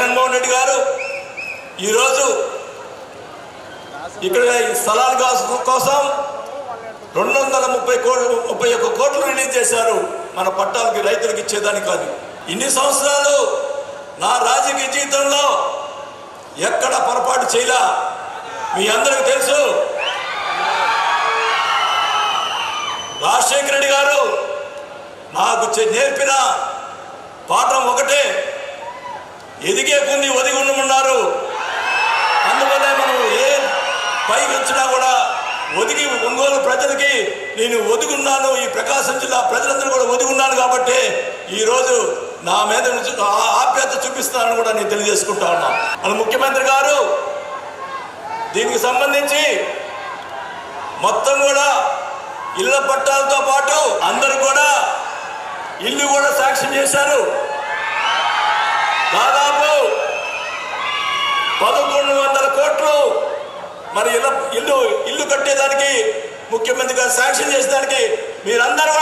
జగన్మోహన్ రెడ్డి గారు ఈరోజు ఇక్కడ ఈ స్థలాల కోసం రెండు వందల ముప్పై కోట్లు ముప్పై ఒక్క కోట్లు రిలీజ్ చేశారు. మన పట్టాలకి రైతులకు ఇచ్చేదానికి కాదు. ఇన్ని సంవత్సరాలు నా రాజకీయ జీవితంలో ఎక్కడ పొరపాటు చేయలా? మీ అందరికి తెలుసు. రాజశేఖర రెడ్డి గారు నాకు నేర్పిన పాఠం ఒకటే. ఎదిగే కొన్ని ఒదిగి ఉండమన్నారు. అందువల్లే మనం ఏ పైకి వచ్చినా కూడా ఒదిగి ఒంగోలు ప్రజలకి నేను ఒదిగున్నాను ఈ ప్రకాశం జిల్లా ప్రజలందరూ కూడా ఒదిగున్నాను కాబట్టి ఈరోజు నా మీద నుంచి ఆ- ఆప్యాయత చూపిస్తానని కూడా నేను తెలియజేసుకుంటా ఉన్నా. మన ముఖ్యమంత్రి గారు దీనికి సంబంధించి మొత్తం కూడా ఇళ్ళ పట్టాలతో పాటు అందరూ కూడా ఇల్లు కూడా సాక్ష్యం చేశారు. దాదాపు పదకొండు వందల కోట్లు మరి ఇల్లు ఇల్లు ఇల్లు కట్టేదానికి ముఖ్యమంత్రి గారు శాంక్షన్ చేసేదానికి మీరందరూ